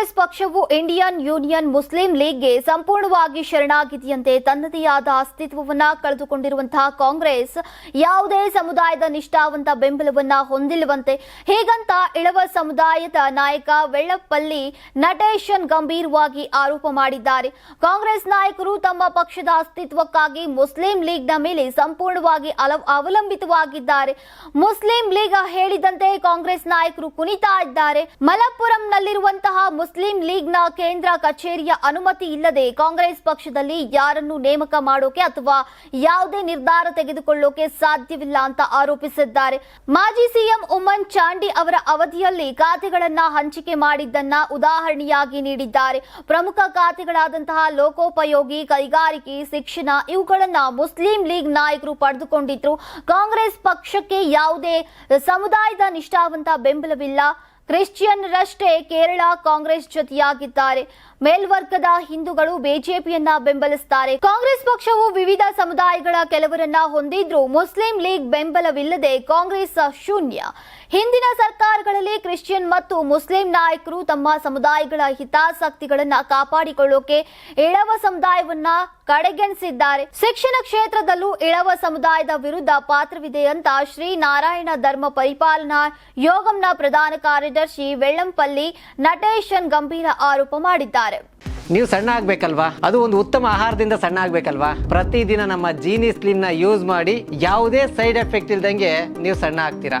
ಕಾಂಗ್ರೆಸ್ ಪಕ್ಷವು Indian union Muslim ಲೀಗ್ಗೆ ಸಂಪೂರ್ಣವಾಗಿ ಶರಣಾಗಿದೆಯಂತೆ ತನ್ನದೇ ಆದ ಅಸ್ತಿತ್ವವನ್ನ ಕಳೆದುಕೊಂಡಿರುವಂತಹ ಕಾಂಗ್ರೆಸ್ ಯಾವುದೇ ಸಮುದಾಯದ ನಿಷ್ಠಾವಂತ ಬೆಂಬಲವನ್ನ ಹೊಂದಿಲ್ಲವಂತೆ ಹೇಗಂತ ಇಳವ ಸಮುದಾಯದ ನಾಯಕ ವೆಳ್ಳಪ್ಪಲ್ಲಿ ನಟೇಶನ್ ಗಂಭೀರವಾಗಿ ಆರೋಪ ಮಾಡಿದ್ದಾರೆ. ಕಾಂಗ್ರೆಸ್ ನಾಯಕರು ತಮ್ಮ ಪಕ್ಷದ ಅಸ್ತಿತ್ವಕ್ಕಾಗಿ ಮುಸ್ಲಿಂ ಲೀಗ್ನ ಮೇಲೆ ಸಂಪೂರ್ಣವಾಗಿ ಅವಲಂಬಿತವಾಗಿದ್ದಾರೆ. ಮುಸ್ಲಿಂ ಲೀಗ್ ಹೇಳಿದಂತೆ ಕಾಂಗ್ರೆಸ್ ನಾಯಕರು ಕುಣಿತಾ ಇದ್ದಾರೆ. ಮಲಪ್ಪುರಂನಲ್ಲಿರುವಂತಹ ಮುಸ್ಲಿಂ ಲೀಗ್ನ ಕೇಂದ್ರ ಕಚೇರಿಯ ಅನುಮತಿ ಇಲ್ಲದೆ ಕಾಂಗ್ರೆಸ್ ಪಕ್ಷದಲ್ಲಿ ಯಾರನ್ನು ನೇಮಕ ಮಾಡೋಕೆ ಅಥವಾ ಯಾವುದೇ ನಿರ್ಧಾರ ತೆಗೆದುಕೊಳ್ಳೋಕೆ ಸಾಧ್ಯವಿಲ್ಲ ಅಂತ ಆರೋಪಿಸಿದ್ದಾರೆ. ಮಾಜಿ ಸಿಎಂ ಉಮ್ಮನ್ ಚಾಂಡಿ ಅವರ ಅವಧಿಯಲ್ಲಿ ಖಾತೆಗಳನ್ನ ಹಂಚಿಕೆ ಮಾಡಿದ್ದನ್ನ ಉದಾಹರಣೆಯಾಗಿ ನೀಡಿದ್ದಾರೆ. ಪ್ರಮುಖ ಖಾತೆಗಳಾದಂತಹ ಲೋಕೋಪಯೋಗಿ, ಕೈಗಾರಿಕೆ, ಶಿಕ್ಷಣ ಇವುಗಳನ್ನ ಮುಸ್ಲಿಂ ಲೀಗ್ ನಾಯಕರು ಪಡೆದುಕೊಂಡಿದ್ರು. ಕಾಂಗ್ರೆಸ್ ಪಕ್ಷಕ್ಕೆ ಯಾವುದೇ ಸಮುದಾಯದ ನಿಷ್ಠಾವಂತ ಬೆಂಬಲವಿಲ್ಲ. ಕ್ರಿಶ್ಚಿಯನ್ರಷ್ಟೇ ಕೇರಳ ಕಾಂಗ್ರೆಸ್ ಜೊತೆಯಾಗಿದ್ದಾರೆ. ಮೇಲ್ವರ್ಗದ ಹಿಂದೂಗಳು ಬಿಜೆಪಿಯನ್ನ ಬೆಂಬಲಿಸುತ್ತಾರೆ ಕಾಂಗ್ರೆಸ್ ಪಕ್ಷವು ವಿವಿಧ ಸಮುದಾಯಗಳ ಕೆಲವರನ್ನ ಹೊಂದಿದ್ರು ಮುಸ್ಲಿಂ ಲೀಗ್ ಬೆಂಬಲವಿಲ್ಲದೆ ಕಾಂಗ್ರೆಸ್ ಶೂನ್ಯ. ಹಿಂದಿನ ಸರ್ಕಾರಗಳಲ್ಲಿ ಕ್ರಿಶ್ಚಿಯನ್ ಮತ್ತು ಮುಸ್ಲಿಂ ನಾಯಕರು ತಮ್ಮ ಸಮುದಾಯಗಳ ಹಿತಾಸಕ್ತಿಗಳನ್ನ ಕಾಪಾಡಿಕೊಳ್ಳೋಕೆ ಇಳವ ಸಮುದಾಯವನ್ನ ಕಡೆಗಣಿಸಿದ್ದಾರೆ. ಶಿಕ್ಷಣ ಕ್ಷೇತ್ರದಲ್ಲೂ ಇಳವ ಸಮುದಾಯದ ವಿರುದ್ಧ ಪಾತ್ರವಿದೆ ಅಂತ ಶ್ರೀ ನಾರಾಯಣ ಧರ್ಮ ಪರಿಪಾಲನಾ ಯೋಗಂನ ಪ್ರಧಾನ ಕಾರ್ಯದರ್ಶಿ ವೆಳ್ಳಂಪಲ್ಲಿ ನಟೇಶನ್ ಗಂಭೀರ ಆರೋಪ ಮಾಡಿದ್ದಾರೆ. ನೀವು ಸಣ್ಣ ಆಗ್ಬೇಕಲ್ವಾ? ಅದು ಒಂದು ಉತ್ತಮ ಆಹಾರದಿಂದ ಸಣ್ಣ ಆಗ್ಬೇಕಲ್ವಾ? ಪ್ರತಿದಿನ ನಮ್ಮ ಜೀನಿ ಸ್ಲಿಮ್ನ ಯೂಸ್ ಮಾಡಿ ಯಾವುದೇ ಸೈಡ್ ಎಫೆಕ್ಟ್ ಇಲ್ದಂಗೆ ನೀವು ಸಣ್ಣ ಆಗ್ತೀರಾ?